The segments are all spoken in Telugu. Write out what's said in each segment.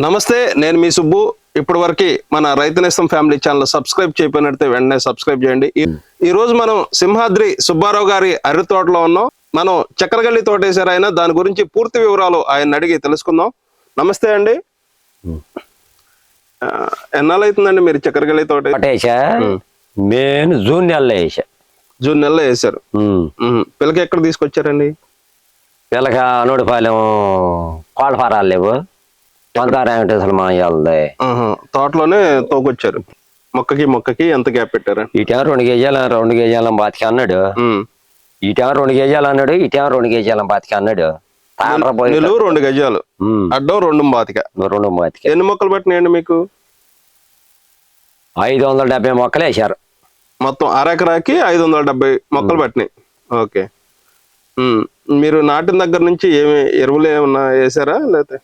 నమస్తే నేను మీ సుబ్బు. ఇప్పటి వరకు మన రైతు ఫ్యామిలీ ఛానల్ సబ్స్క్రైబ్ చేయకపోయినట్టే వెంటనే సబ్స్క్రైబ్ చేయండి. ఈ- ఈ రోజు మనం సింహాద్రి సుబ్బారావు గారి అరటి తోటలో ఉన్నాం. మనం చక్రగల్లి తోట వేసారు ఆయన. దాని గురించి పూర్తి వివరాలు ఆయన అడిగి తెలుసుకుందాం. నమస్తే అండి. ఆ, ఎన్నాళ్ళు అవుతుందండి మీరు చక్రగల్లి తోట? వేసి? వేసా నేను జూన్ నెలలో వేసా జూన్ నెలలో వేసారు. పిల్లకి ఎక్కడ తీసుకొచ్చారండి? పిల్లక నూడిపాలెం కోళ్ళ ఫారాలు లేవు. పంతార వెంకటేశ్వర మాయాలది. తోటలోనే తోకొచ్చారు. మొక్కకి మొక్కకి ఎంత గ్యాప్ పెట్టారు? ఇటేమో రెండు కేజీలు రెండు కేజీల బాతికి అన్నాడు. ఉమ్. ఇటేమో రెండు కేజీలు అన్నాడు ఇటేమో రెండు కేజీల బాతికి అన్నాడు. నిలువు రెండు గజాలు అడ్డం రెండు బాతిక. రెండు బాతికి. ఎన్ని మొక్కలు పట్టినాయండి మీకు? ఐదు వందల డెబ్బై మొక్కలు వేసారు మొత్తం అరెకరాకి ఐదు వందల డెబ్బై మొక్కలు పట్టినాయి. ఓకే. మీరు నాటిన దగ్గర నుంచి ఏమి ఎరువులు ఏమన్నా వేసారా లేకపోతే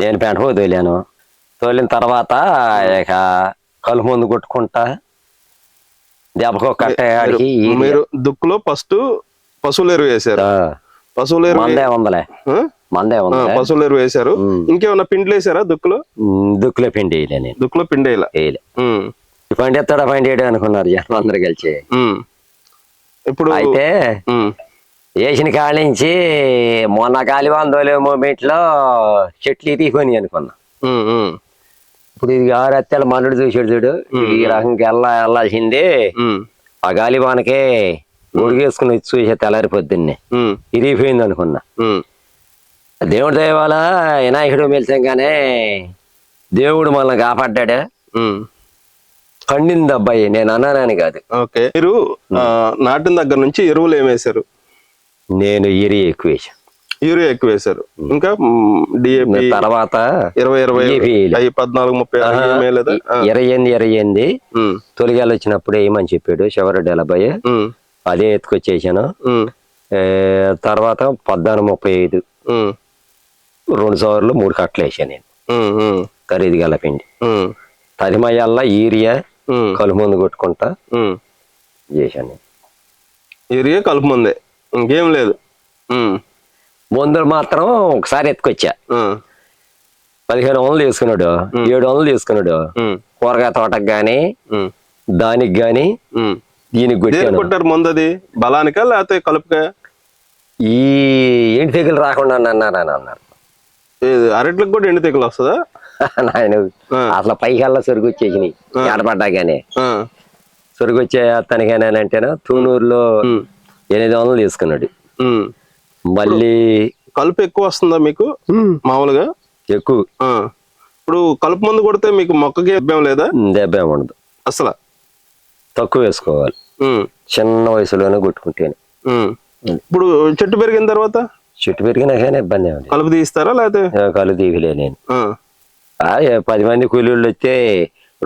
నేను పెంట పోయి తోలాను తోలిన తర్వాత ఇక కలుపు ముందు కొట్టుకుంటా దెబ్బకు కట్ట మీరు దుక్కులో ఫస్ట్ పశువుల ఎరువు వేసారు పశువుల ఎరువు మందే ఉందలే? మందే ఉంది పశువుల ఎరువు వేసారు. ఇంకేమన్నా పిండి వేసారా దుక్కులో? దుక్కులో పిండి వేయలే నేను. దుక్కులో పిండి వేయలే. వేయలే. పండి ఎత్తాడా పండి వేయడం అనుకున్నారు జనం అందరు కలిసి. ఇప్పుడు అయితే. వేసిన కాడి నుంచి మొన్న గాలివాందోలే మూమెంట్లో చెట్లు తీసుకొని అనుకున్నా. ఇప్పుడు ఇది ఆరు అత్తెల మన్నుడు చూసాడు చూడు ఈ రకంగా వెళ్ళా వెళ్ళాల్సిందే ఆ గాలివానకే ఉడిగేసుకుని వచ్చి చూసే తెల్లారి పొద్దున్నే. ఇరిగిపోయింది అనుకున్నా. దేవుడి దయవాల వినాయకుడు మెలిసంగానే దేవుడు మనల్ని కాపాడ్డాడు. పండింది అబ్బాయి నేను అన్నానని కాదు. ఓకే. మీరు నాటిన దగ్గర నుంచి ఎరువులు ఏం వేశారు? నేను ఇరి ఎక్కువ వేసాను యూరియా ఎక్కువ వేశారు. ఇంకా డిఏపి తర్వాత ఇరవై ఇరవై పద్నాలుగు ముప్పై ఇరవై ఎనిమిది ఇరవై ఎనిమిది తొలిగాలు వచ్చినప్పుడు ఏమని చెప్పాడు? అబ్బాయి ఉమ్, అదే ఎత్తుకొచ్చేసాను. తర్వాత పద్నాలుగు ముప్పై ఐదు. రెండు సార్లు మూడు కట్టలు వేసాను నేను. ఖరీదు గల పిండి. ఉమ్, తదిమయ్యల్లా ఈరియా ఉమ్, కలుపు ముందు కొట్టుకుంటా. చేశాను. యూరియా కలుపు ముందే. ఇంకేం లేదు. మందులు మాత్రం ఒకసారి ఎత్తుకొచ్చా. పదిహేను వందలు తీసుకున్నాడు. ఏడు వందలు తీసుకున్నాడు. కూరగాయ తోటకు గాని దానికి గాని. దీనికి కొట్టారు ముందు అది బలానికా లేకపోతే కలుపుకా? ఈ ఎంటి తెగులు రాకుండా అన్నారు ఏది అరట్లకు కూడా ఎండు తెగులు వస్తుందా? నాయన. అసలు పైకి వెళ్ళా సరుకు వచ్చేసినాయి. ఏడపడ్డా గానీ. సరుకు వచ్చే అతనికైనా అంటేనా తూనూరులో ఎనిమిది వందలు తీసుకున్నాడు. మళ్ళీ కలుపు ఎక్కువ వస్తుందా మీకు? మామూలుగా? ఎక్కువ. ఇప్పుడు కలుపు మందు కొడితే మీకు మొక్కకి ఇబ్బంది లేదా? దెబ్బ ఉండదు. అసలు? తక్కువ వేసుకోవాలి. చిన్న వయసులోనే కొట్టుకుంటేనే. ఇప్పుడు చెట్టు పెరిగిన తర్వాత? చెట్టు పెరిగినా కానీ ఇబ్బంది ఏమి. కలుపు తీస్తారా లేకపోతే? కళ్ళు తీయలే నేను. పది మంది కూలీళ్ళు వస్తే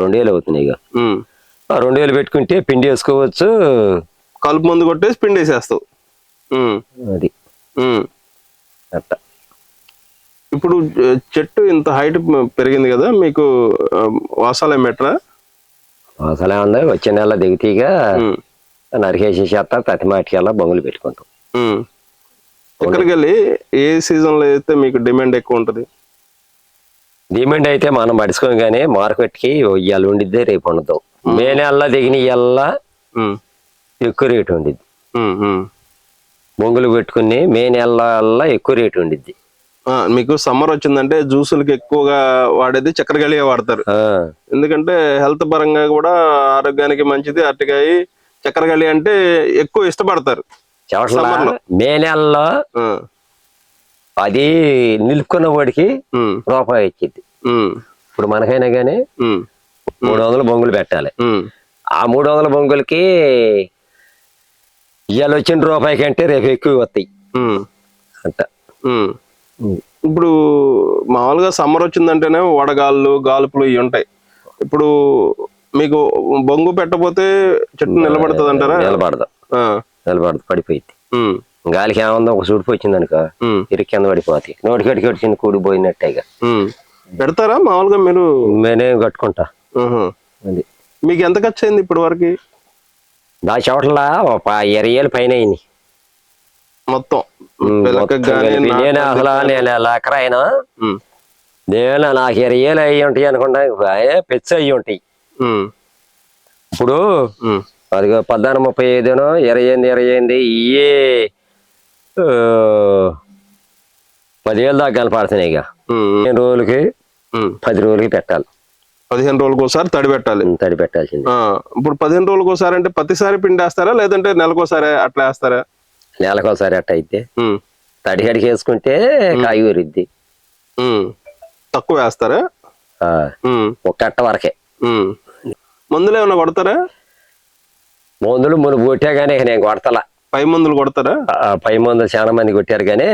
రెండు వేలు అవుతున్నాయి ఇక. రెండు వేలు పెట్టుకుంటే పిండి వేసుకోవచ్చు. కలుపు మందు కొట్టేసి పిండి వేసేస్తావు అది. అట్ట. ఇప్పుడు చెట్టు ఇంత హైట్ పెరిగింది కదా మీకు వాసాలు ఏమెట్రా అసలే ఉంది వచ్చే నెల దిగుతీగా నరికేసి చేస్తా ప్రతి మాటికల్లా బొంగులు పెట్టుకుంటాం. ఉమ్. ఎక్కడికి వెళ్ళి ఏ సీజన్లో అయితే మీకు డిమాండ్ ఎక్కువ ఉంటది? డిమాండ్ అయితే మనం పడుచుకోగానే మార్కెట్కి ఇవాళ ఉండిద్దే రేపు ఉండదు. మే నెలలో దిగిన ఇవాళ ఎక్కువ రేటు ఉండిద్ది. బొంగులు పెట్టుకుని మే నెలలో ఎక్కువ రేటు ఉండిద్ది. ఆ, మీకు సమ్మర్ వచ్చిందంటే జ్యూసులకి ఎక్కువగా వాడేది చక్కెరగాలియే వాడతారు. ఎందుకంటే హెల్త్ పరంగా కూడా ఆరోగ్యానికి మంచిది అరటికాయ చక్కెరగాలి అంటే ఎక్కువ ఇష్టపడతారు. మే నెలలో అది నిలుపుకున్న వాడికి రూపాయి వచ్చింది ఉమ్, ఇప్పుడు మనకైనా కానీ ఉమ్, మూడు వందల బొంగులు పెట్టాలి. ఆ మూడు వందల బొంగులకి ఇవాళ వచ్చిన రూపాయి కంటే రేపు ఎక్కువ వస్తాయి. అంట. ఇప్పుడు మామూలుగా సమ్మర్ వచ్చిందంటేనే వడగాళ్ళు గాలుపులు ఇవి ఉంటాయి. ఇప్పుడు మీకు బొంగు పెట్టపోతే చెట్టు నిలబడుతుంది అంటారా నిలబడదు. నిలబడదు పడిపోయింది. గాలికి ఏముందో? ఒక సూడిపోయి వచ్చింది అనుకో ఇరికి కింద పడిపోతాయి. నోటికడికి వచ్చింది కూడిపోయినట్టే. పెడతారా మామూలుగా మీరు? నేనేం కట్టుకుంటా. అది. మీకు ఎంత ఖర్చు అయింది ఇప్పటి వరకు? దా చోట్ల ఒక ఇరవై పైన అయింది మొత్తం నేను అసలు నేను ఉమ్, నేను నాకు ఇరవై అయ్యి ఉంటాయి అనుకుంటా. పెచ్చ అయ్యి ఉంటాయి. ఇప్పుడు అదిగో పద్నాలుగు ముప్పై ఐదును ఇరవై ఎనిమిది ఇరవై ఎనిమిది ఇయే ఆ, పదివేలు దాకా కనపడుతున్నాయి ఇక రోజులకి. పది రోజులకి పెట్టాలి. పదిహేను రోజులకు ఒకసారి తడి పెట్టాలి. తడి పెట్టాల్సింది. ఆ, ఇప్పుడు పదిహేను రోజులకు ఒకసారి అంటే ప్రతిసారి పిండి వేస్తారా? లేదంటే నెలకోసారి అట్లా వేస్తారా? నెలకోసారి అట్ట అయితే తడి కడికి వేసుకుంటే కాయ ఊరిద్ది. ఉమ్. తక్కువ వేస్తారా? ఒక కట్ట వరకే. మందులు ఏమైనా కొడతారా? మందులు మునుపు కొట్టా కానీ నేను కొడతలా. పై మందులు కొడతారా? ఆ, పై మందులు చాలా మంది కొట్టారు కానీ.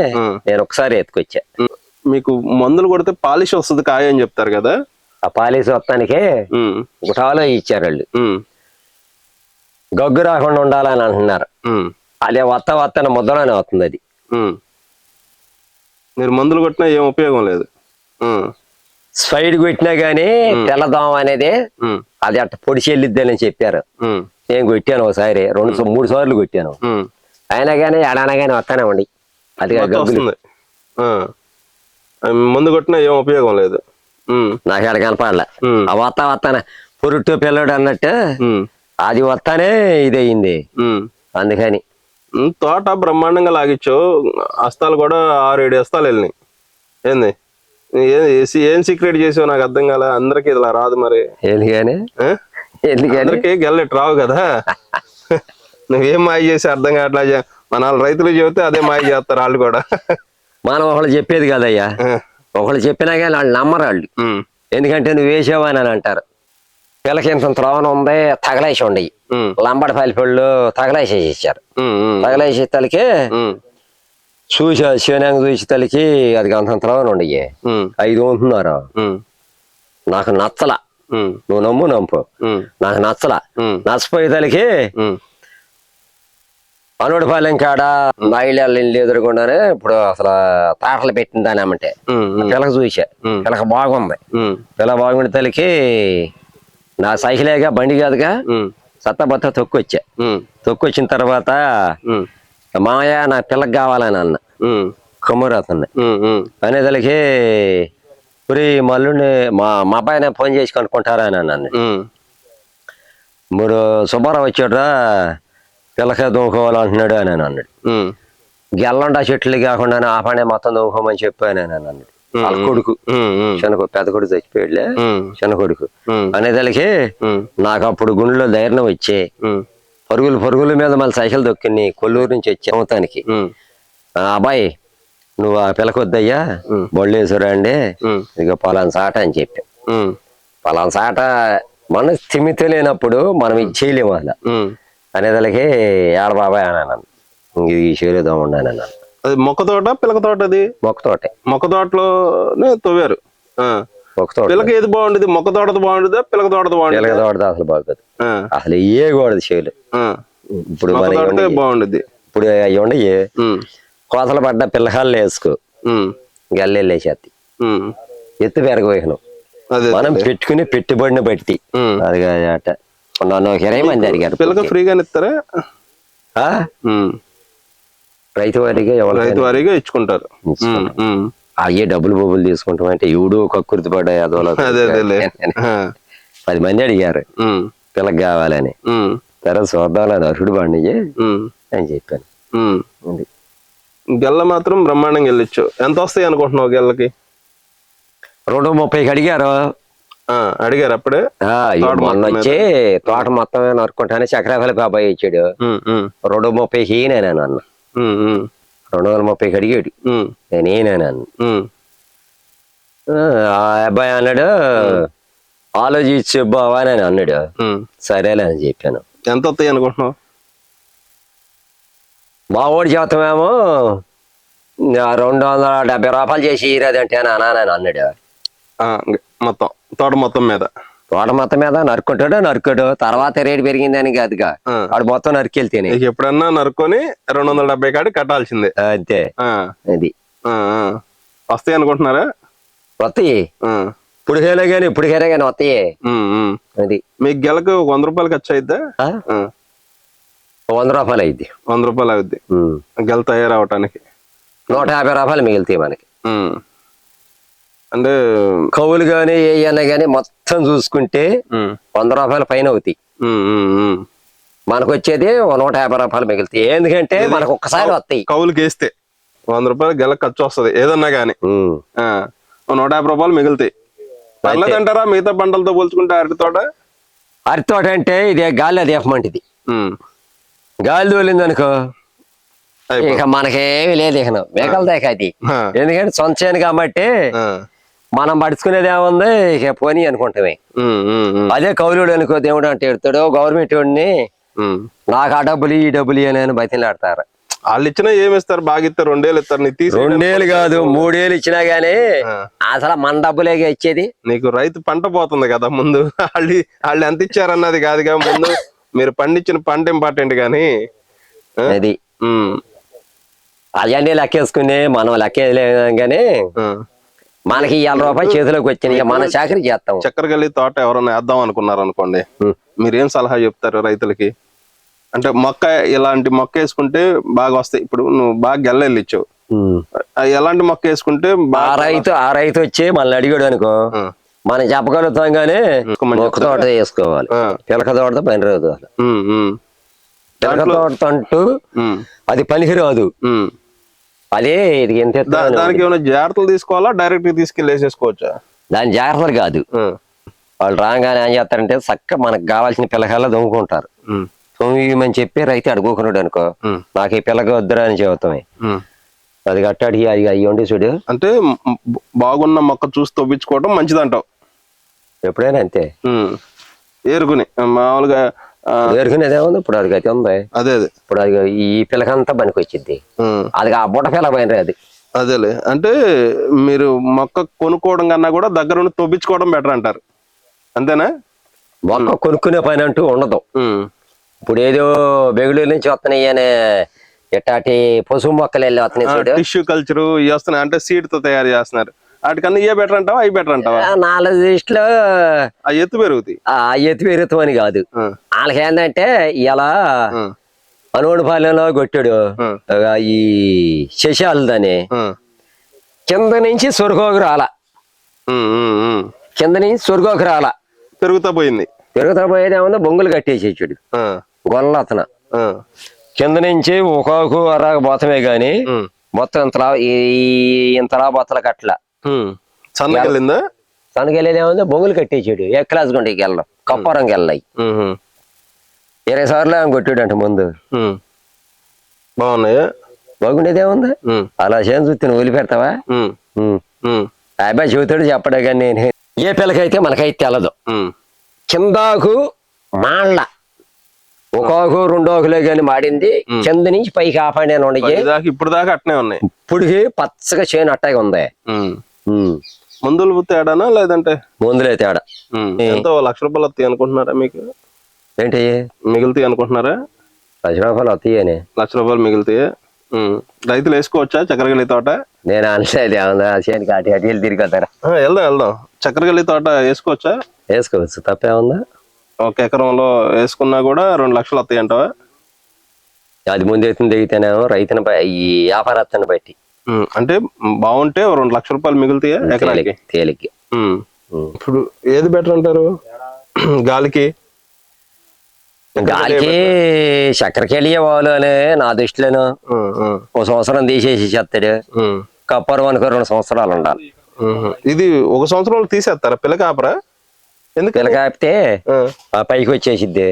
నేను ఒకసారి ఎత్తుకొచ్చా. మీకు మందులు కొడితే పాలిష్ వస్తుంది కాయ అని చెప్తారు కదా? ఆ పాలిసి వస్తానికే ఉమ్, గుటాలో ఇచ్చారు వాళ్ళు. గగ్గు రాకుండా ఉండాలని అంటున్నారు. అదే వత్త వత్తన ముద్దలోనే వస్తుంది అది. మీరు మందులు కొట్టినా ఏం ఉపయోగం లేదు. స్పైడ్ కొట్టినా గానీ తెల్లదోమ అనేది అది అట్ట పొడి చెల్లిద్దని చెప్పారు. ఉమ్, నేను కొట్టాను ఒకసారి రెండు మూడు సార్లు కొట్టాను. అయినా కానీ ఎడానా కానీ వస్తానే ఉండి. అది మందు కొట్టినా ఏం ఉపయోగం లేదు. నాకు ఎడ కనపడలే. ఆ వత్త వస్తాన పురుట్టు పిల్లడు అన్నట్టు అది వస్తానే ఇది అయింది. అందుకని. తోట బ్రహ్మాండంగా లాగిచ్చు. హస్తాలు కూడా ఆరు ఏడు హస్తాలు వెళ్ళినాయి. ఏంది? ఏ- సీక్రెట్ చేసావు? నాకు అర్థం కాలే. అందరికి ఇలా రాదు మరి. ఎందుకని? అందరికి గెల్లెట్ రావు కదా. నువ్వేం మాయ చేసి అర్థం కావట్లా. మన వాళ్ళు రైతులు చెబితే అదే మాయ చేస్తారు వాళ్ళు కూడా. మనం ఒకళ్ళు చెప్పేది కదయ్యా. ఒకళ్ళు చెప్పినా కానీ వాళ్ళు నమ్మరు వాళ్ళు. ఎందుకంటే నువ్వు వేసావని అని అంటారు. పిల్లకి ఇంత త్రోవన ఉంది తగలేసి ఉండయి ఉమ్, లంబడి పల్లిపళ్ళు తగలేసేసి ఇచ్చారు తగలేసి తలకి చూసి శివనాంగ చూసి తలకి అది అంత త్రోవన ఉండయి ఉమ్, ఐదు ఉంటున్నారు నాకు నచ్చల. నువ్వు నమ్ము నమ్ము. నాకు నచ్చల. నచ్చపోయే తలకి అనుడిపాలెం కాడ ఇల్లు ఎదురుకుండానే ఇప్పుడు అసలు తాటలు పెట్టిన దాని అమ్మంటే. పిల్లకి చూసా. ఉమ్. పిల్లకి బాగుంది. పిల్ల బాగుండే తలకి నా సైకిలేగా బండి కాదుగా సత్తబత్త తొక్కొచ్చా. తొక్కొచ్చిన తర్వాత మామయ్య నా పిల్లకి కావాలని అన్న. కుమ్మరి అతన్ని అనేదలకి పురి మల్లుని మా మా అబ్బాయిని ఫోన్ చేసి కనుక్కుంటారా అని అన్నాను. మీరు సుబ్బారావు వచ్చాడ్రా. పిల్లకే దూకోవాలంటున్నాడు అని అని అన్నాడు. ఉమ్, గెల్లండా చెట్లు కాకుండా ఆ పని మొత్తం దూకోమని చెప్పాను అని అన్నాడు. వాళ్ళ కొడుకు. చిన్న పెద్ద కొడుకు చచ్చిపోయాడులే. చిన్న కొడుకు. ఉమ్, నాకు అప్పుడు గుండెలో ధైర్యం వచ్చే పరుగులు పరుగుల మీద మళ్ళీ సైకిల్ దొక్కిని కొల్లూరు నుంచి వచ్చి అమ్మతానికి అబ్బాయి నువ్వు ఆ పిల్లకొద్దయ్యా ఉమ్. బొళ్ళు వేసురా అండి ఇక పలానా సాట అని చెప్పి పలానా సాట మన స్థిమిత లేనప్పుడు మనం ఇది చేయలేము అలా. అనేదానికి ఏడ బాబాయ్ అని అన్నాను. ఇంక ఇది చేయలేదా ఉండని అన్నాను. అది మొక్క తోట పిలక తోట అది? మొక్క తోటే. మొక్క తోటలోనే తవ్వారు ఆ. మొక్క తోట. పిలక ఏది బాగుండేది? మొక్క తోటది బాగుండేదా? పిలక తోటది బాగుండేది? పిల్లక తోట అసలు బాగోదు. అసలు ఏ కూడదు చేయలేదు ఇప్పుడు బాగుండేది ఇప్పుడు ఉమ్, కోతలు పడ్డ పిల్లకాళ్ళు వేసుకో. ఉమ్, గల్లెళ్ళేసేత్తి ఉమ్. ఎత్తు పెరగవేయను అదే మనం పెట్టుకుని పెట్టుబడిని బట్టి. అది అట నన్ను ఒక ఇరవై మంది అడిగారు పిలక ఫ్రీగానే ఇస్తారా. రైతు వారికి ఎవరు రైతు వారీగా ఇచ్చుకుంటారు. అయ్యే డబ్బులు బొబ్బులు తీసుకుంటామంటే ఎవడు కక్కుర్తి పడ్డాయి అదోలా అదే అదేలే. ఆ, పది మంది అడిగారు. పిల్లకి కావాలని. తర్వాత చూద్దాం అర్హుడు బండి ఉమ్, అని చెప్పాను. అది. గెల్ల మాత్రం బ్రహ్మాండంగా వెళ్ళొచ్చు ఎంత వస్తాయి అనుకుంటున్నావు గెల్లకి? రెండు ముప్పైకి అడిగారు. అడిగారు అప్పుడే? మొన్న వచ్చి తోట మొత్తం నరుక్కుంటానే చక్రపల్లి బాబాయ్ ఇచ్చాడు. రెండు ముప్పైకి ఈయన అన్న ఉమ్, ఉమ్, రెండు వందల ముప్పైకి అడిగాడు నేను అన్న ఉమ్, ఆ అబ్బాయి అన్నాడు ఆలోచించి బావా అని అన్నాడు. సరేలే అని చెప్పాను. ఎంత వస్తాయి అనుకుంటున్నావు? మా ఓడి చేస్తామేమో రెండు వందల డెబ్బై రూపాయలు చేసి ఇరదంటే నాన్న అన్నాడు. మొత్తం తోట మొత్తం మీద. తోట మొత్తం మీద నరుక్కుంటాడు నరుక్కాడు తర్వాత రేటు పెరిగిందని కాదుగా. ఆ. వాడు మొత్తం నరికెళ్తేనే ఎప్పుడన్నా నరుక్కొని రెండు వందల డెబ్బై కాడి కట్టాల్సిందే. అంతే. అది. వస్తాయి అనుకుంటున్నారా? వస్తాయి. ఇప్పుడు హేలే కానీ ఇప్పుడు హేలే కానీ వస్తాయి. అది. మీకు గెలకు వంద రూపాయలు ఖర్చు? ఆ, వంద రూపాయలు అయింది వంద రూపాయలు అవుద్ది. గెల తయారవటానికి. నూట యాభై రూపాయలు మిగులుతాయి మనకి. అంటే కవులు గాని ఏయన్నా గాని మొత్తం చూసుకుంటే వంద రూపాయల పైన అవుతాయి. మనకు వచ్చేది నూట యాభై రూపాయలు మిగులుతాయి. ఎందుకంటే మనకు ఒక్కసారి వస్తాయి. కౌలుకి వేస్తే వంద రూపాయలు గెల ఖర్చు వస్తది. ఏదన్నా గానీ. నూట యాభై రూపాయలు మిగులుతాయి. పర్లేదంటారా మిగతా పంటలతో పోల్చుకుంటే అరటి తోట అరటి తోట అంటే ఇది గాలి దీపమంటిది ఉమ్, గాలి తోలింది అనుకో ఇక మనకేమి లేదు ఇక మిగలదాక అది. ఆ, ఎందుకంటే సొంత కాబట్టి మనం పడుచుకునేది ఏముంది? ఇక పోనీ అనుకుంటామే. అదే కౌలుడు అనుకో దేవుడు అంటే ఎడతాడు గవర్నమెంట్ వాడిని. నాకు ఆ డబ్బులు ఈ డబ్బులు అని బతిలాడతారు వాళ్ళు ఇచ్చినా ఏమి ఇస్తారు? బాగా ఇస్తారు రెండేళ్ళు ఇస్తారు నీకు తీసి రెండేళ్ళు కాదు మూడేళ్ళు ఇచ్చినా గానీ. అసలు మన డబ్బులేగా ఇచ్చేది. నీకు రైతు పంట పోతుంది కదా ముందు. వాళ్ళు వాళ్ళు ఎంత ఇచ్చారన్నది కాదుగా ముందు. మీరు పండించిన పంట ఇంపార్టెంట్ కానీ? అది. ఉమ్, అవన్నీ లెక్కేసుకుని మనం లెక్కేయలేం కానీ. మనకి ఇవాళ రూపాయలు చేతిలోకి వచ్చినాయి. మన చాకరీ చేస్తాం. చక్కెరగల్లి తోట ఎవరైనా వేద్దాం అనుకున్నారు అనుకోండి. మీరేం సలహా చెప్తారు రైతులకి? అంటే మొక్క ఇలాంటి మొక్క వేసుకుంటే బాగా వస్తాయి. ఇప్పుడు నువ్వు బాగా గెల్లెల్లి ఇచ్చావు. ఎలాంటి మొక్క వేసుకుంటే ఆ రైతు ఆ రైతు వచ్చి మనల్ని అడిగాడు అనుకో మనం చెప్పగలుగుతాం ఇంకొకటి మొక్క తోట వేసుకోవాలి. పిలక తోటతో పని రాదు పిలక తోటతో అంటూ అది పనికి రాదు. అదే ఇది ఎంత దానికి ఏమైనా జాగ్రత్తలు తీసుకోవాలా? డైరెక్ట్ తీసుకెళ్ళి వేసేసుకోవచ్చా దాని జాగ్రత్తలు కాదు. వాళ్ళు రాగానే ఏం చేస్తారంటే చక్క మనకు కావాల్సిన పిల్లకాయలు దొంగుకుంటారు. తొమ్మిమని చెప్పి రైతు అడుగుకున్నాడు అనుకో. నాకు ఈ పిల్లకి వద్దురా అని చెబుతామే. అది కట్టాడు అది అయ్యండి చూడు. అంటే బాగున్న మొక్క చూసి తవ్వించుకోవడం మంచిదంటావు. ఎప్పుడైనా అంతే. ఏరుకుని మామూలుగా ఎరుకునేదే ఉంది ఇప్పుడు అది అయితే ఉంది. అదే అదే. ఇప్పుడు అది ఈ పిల్లకంతా పనికి వచ్చింది. అది ఆ బుట్ట పిల్ల పైన అది. అదేలే. అంటే మీరు మొక్క కొనుక్కోవడం కన్నా కూడా దగ్గర ఉండి తవ్వించుకోవడం బెటర్ అంటారు. అంతేనా? మొక్క కొనుక్కునే పని అంటూ ఉండదు. ఇప్పుడు ఏదో బెంగళూరు నుంచి వస్తున్నాయి అనే ఎట్టాటి పశువు మొక్కలు వెళ్ళి వస్తున్నాయి టిష్యూ కల్చర్ వస్తున్నాయి. అంటే సీడ్తో తయారు చేస్తున్నారు. వాటికన్నా ఇవే బెటర్ అంటావా అవి బెటర్ అంటావా? నాలుగు దృష్టిలో ఆ ఎత్తు పెరుగుతాయి. ఆ ఎత్తి పెరుగుతాం అని కాదు వాళ్ళకి ఏంటంటే ఇలా ఆ, అనుగుణ పాలెంలో కొట్టాడు. ఈ శశాలదని. కింద నుంచి సొరగోకు రాల. కింద నుంచి సొరగోకు రాల. పెరుగుతా పోయింది. తిరుగుతా పోయేది ఏమన్నా బొంగులు కట్టేసేసాడు. గొల్ల అతను. కింద నుంచి ఒకాకు అరాగ పోతమే గాని మొత్తం ఇంతలా ఈ ఇంతలా బొత్తల కట్ల వెళ్ళేది? ఏమన్నా బొంగులు కట్టేసాడు. ఏ క్లాస్ గుండెకి వెళ్ళడం కప్పరంకి వెళ్ళాయి. ఇరవై సార్లు ఆమె కొట్టాడు అంట ముందు. బాగున్నాయా? బాగుండేది ఏముంది? ఉమ్, అలా చేసి చూస్తే నువ్వు వదిలిపెడతావా అబ్బాయి చెబుతాడు చెప్పడా కానీ నేను ఏ పిల్లకైతే మనకైతే తెలదు. కిందాకు మాళ్ళ. ఒకాకు రెండోకులే కానీ మాడింది. కింద నుంచి పైకి ఆపండి అని ఉండయి దాకా ఇప్పుడు దాకా అట్నే ఉన్నాయి. ఇప్పుడుకి పచ్చగా చేను అట్టాగా ఉంది. మందులు తేడానా లేదంటే? ముందులే తేడా. ఎంతో లక్ష రూపాయలు వస్తాయి అనుకుంటున్నారా మీకు? ఏంటి? మిగులుతాయి అనుకుంటున్నారా? లక్ష రూపాయలు వస్తాయని లక్ష రూపాయలు మిగులుతాయి. రైతులు వేసుకోవచ్చా చక్కెరగల్లి తోట? నేను అనలేదు చేనికి అటు అటు వెళ్ళి ఆ, వెళ్దాం వెళ్దాం. చక్కెరగల్లి తోట వేసుకోవచ్చా? వేసుకోవచ్చు. తప్పేముందా ఒక ఎకరంలో వేసుకున్నా కూడా రెండు లక్షలు వస్తాయి అంటావా అది ముందు ఎత్తున దిగితేనేమో రైతుని ఈ వ్యాపారస్తుని బట్టి. అంటే బాగుంటే రెండు లక్షల రూపాయలు మిగులుతాయా ఎకరానికి? తేలిక. ఇప్పుడు ఏది బెటర్ అంటారు? గాలికి? గాలికి చక్కెరకెళ్ళి వాళ్ళు అని నా దృష్టిలోను. ఓ సంవత్సరం తీసేసి చేస్తాడు కప్పరు అనుకో రెండు సంవత్సరాలు ఉండాలి. ఇది ఒక సంవత్సరంలో తీసేస్తారా? పిల్ల కాపరా? ఎందుకు? పిల్ల కాపితే ఆ, ఆ పైకి వచ్చేసిద్ది.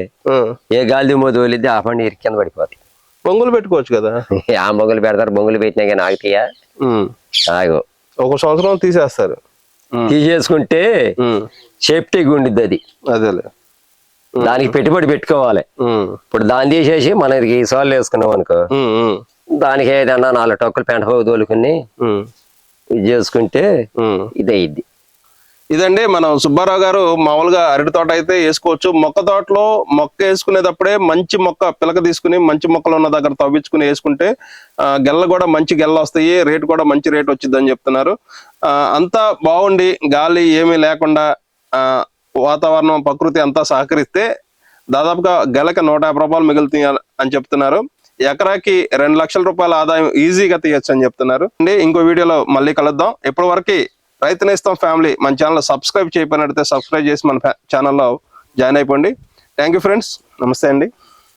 ఏ గాలి దుమ్ము తోలిద్ది ఆ పండి ఇరికి కింద పడిపోతాయి పొంగులు పెట్టుకోవచ్చు కదా. ఆ బొంగులు పెడతారు బొంగులు పెట్టినా కానీ ఆగుతాయా? ఉమ్. ఆగు. ఒక సంవత్సరం తీసేస్తారు. తీసేసుకుంటే ఉమ్. సేఫ్టీగా ఉండిద్ది అది. అదేలే. దానికి పెట్టుబడి పెట్టుకోవాలి. ఇప్పుడు దాన్ని తీసేసి మనకి సాల్వ్ వేసుకున్నాం అనుకో. దానికి ఏదన్నా నాలుగు టొక్కులు పెంట తోలుకుని ఇది చేసుకుంటే. ఇది అయ్యిద్ది ఇదండి మనం సుబ్బారావు గారు మామూలుగా అరటి తోట అయితే వేసుకోవచ్చు. మొక్క తోటలో మొక్క వేసుకునేటప్పుడే మంచి మొక్క పిలక తీసుకుని మంచి మొక్కలు ఉన్న దగ్గర తవ్వించుకుని వేసుకుంటే గెల్ల కూడా మంచి గెల్ల వస్తాయి. రేటు కూడా మంచి రేట్ వచ్చిందని చెప్తున్నారు. అంతా బాగుండి గాలి ఏమీ లేకుండా వాతావరణం ప్రకృతి అంతా సహకరిస్తే దాదాపుగా గెలక నూట యాభై రూపాయలు మిగులుతాయి అని చెప్తున్నారు. ఎకరాకి రెండు లక్షల రూపాయల ఆదాయం ఈజీగా తీయొచ్చు అని చెప్తున్నారు. అండి ఇంకో వీడియోలో మళ్ళీ కలుద్దాం. ఇప్పటి వరకు రైతు నేస్తం ఫ్యామిలీ. మన ఛానల్ సబ్స్క్రైబ్ చేయకపోయినట్లయితే సబ్స్క్రైబ్ చేసి మన ఛానల్లో జాయిన్ అయిపోండి. Thank you friends. నమస్తే అండి.